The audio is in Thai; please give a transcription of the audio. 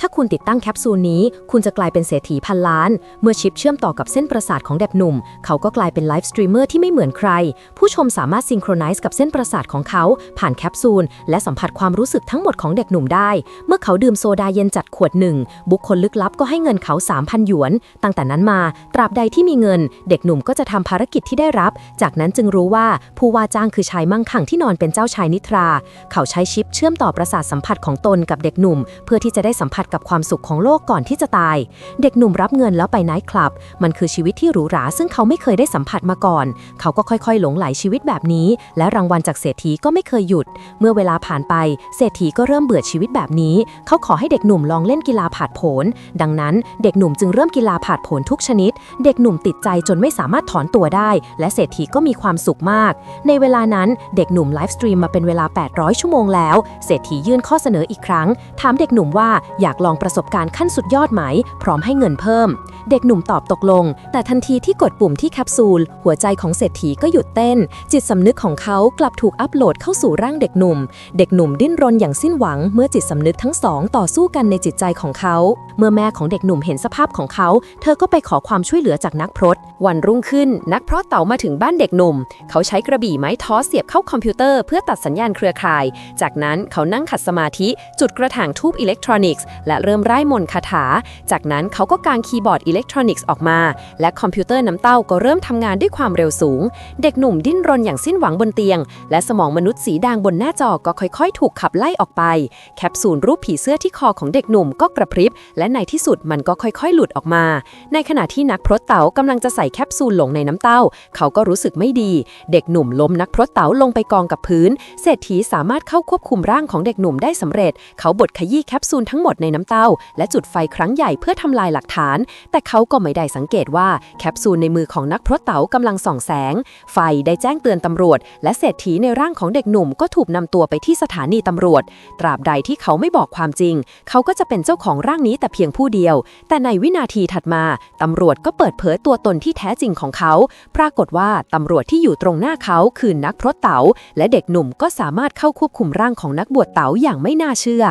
ถ้าคุณติดตั้งแคปซูลนี้ คุณจะกลายเป็นเศรษฐีพันล้าน เมื่อชิปเชื่อมต่อกับเส้นประสาทของเด็กหนุ่ม เขาก็กลายเป็นไลฟ์สตรีมเมอร์ที่ไม่เหมือนใคร ผู้ชมสามารถซิงโครไนซ์กับเส้นประสาทของเขา ผ่านแคปซูล และสัมผัสความรู้สึกทั้งหมดของเด็กหนุ่มได้ เมื่อเขาดื่มโซดาเย็นจัดขวดหนึ่ง บุคคลลึกลับก็ให้เงินเขา 3,000 หยวน ตั้งแต่นั้นมา ตราบใดที่มีเงิน เด็กหนุ่มก็จะทำภารกิจที่ได้รับ จากนั้นจึงรู้ว่าผู้ว่าจ้างคือชายมั่งคั่งที่นอนเป็นเจ้าชายนิทรา เขาใช้ชิปเชื่อมต่อประสาทสัมผัสของตนกับเด็กหนุ่ม เพื่อที่จะได้สัมผัสกับความสุขของโลกก่อนที่จะตาย เด็กหนุ่มรับเงินแล้วไปไนท์คลับ มันคือชีวิตที่หรูหราซึ่งเขาไม่เคยได้สัมผัสมาก่อน เขาก็ค่อยๆ หลงไหลชีวิตแบบนี้ และรางวัลจากเศรษฐีก็ไม่เคยหยุด เมื่อเวลาผ่านไป เศรษฐีก็เริ่มเบื่อชีวิตแบบนี้ เขาขอให้เด็กหนุ่มลองเล่นกีฬาผาดโผน ดังนั้นเด็กหนุ่มจึงเริ่มกีฬาผาดโผนทุกชนิด เด็กหนุ่มติดใจจนไม่สามารถถอนตัวได้ และเศรษฐีก็มีความสุขมาก ในเวลานั้นเด็กหนุ่มไลฟ์สตรีมมาเป็นเวลา 800 ชั่วโมงแล้ว เศรษฐียื่นข้อเสนออีกครั้ง ถามเด็กหนุ่มว่าอยากลองประสบการณ์ขั้นสุดยอดไหม พร้อมให้เงินเพิ่ม เด็กหนุ่มตอบตกลง แต่ทันทีที่กดปุ่มที่แคปซูล หัวใจของเศรษฐีก็หยุดเต้น จิตสำนึกของเขากลับถูกอัปโหลดเข้าสู่ร่างเด็กหนุ่ม เด็กหนุ่มดิ้นรนอย่างสิ้นหวัง เมื่อจิตสำนึกทั้งสองต่อสู้กันในจิตใจของเขา เมื่อแม่ของเด็กหนุ่มเห็นสภาพของเขา เธอก็ไปขอความช่วยเหลือจากนักพรตวันรุ่งขึ้น นักพราะห์เต๋ามาถึงบ้านเด็กหนุ่ม เขาใช้กระบี่ไม้ท้อเสียบเข้าคอมพิวเตอร์เพื่อตัดสัญญาณเครือข่าย จากนั้นเขานั่งขัดสมาธิจุดกระถางทูบอิเล็กทรอนิกส์และเริ่มไร้มนคาถา จากนั้นเขาก็กางคีย์บอร์ดอิเล็กทรอนิกส์ออกมา และคอมพิวเตอร์น้ำเต้าก็เริ่มทำงานด้วยความเร็วสูง เด็กหนุ่มดิ้นรนอย่างสิ้นหวังบนเตียง และสมองมนุษย์สีแดงบนหน้าจอก็ค่อย ๆ ถูกขับไล่ออกไป แคปซูลรูปผีเสื้อที่คอของเด็กหนุ่มก็กระพริบ และในที่สุดมันก็ค่อยๆ หลุดออกมา ในขณะที่นักพรตเต๋ากำลังจะใส่แคปซูลลงในน้ำเต้า เขาก็รู้สึกไม่ดี เด็กหนุ่มล้มนักพรตเต๋าลงไปกองกับพื้น เศรษฐีสามารถเข้าควบคุมร่างของเด็กหนุ่มได้สำเร็จ เขาบดขยี้แคปซูลทั้งหมดในน้ำเต้า และจุดไฟครั้งใหญ่เพื่อทำลายหลักฐาน แต่เขาก็ไม่ได้สังเกตว่าแคปซูลในมือของนักพรตเต๋ากำลังส่องแสง ไฟได้แจ้งเตือนตำรวจ และเศรษฐีในร่างของเด็กหนุ่มก็ถูกนำตัวไปที่สถานีตำรวจ ตราบใดที่เขาไม่บอกความจริง เขาก็จะเป็นเจ้าของร่างนี้แต่เพียงผู้เดียว แต่ในวินาทีถัดมาตำรวจก็เปิดเผยตัวตนที่แท้จริงของเขา ปรากฏว่าตำรวจที่อยู่ตรงหน้าเขาคือนักพรตเต๋าและเด็กหนุ่มก็สามารถเข้าควบคุมร่างของนักบวชเต๋าอย่างไม่น่าเชื่อ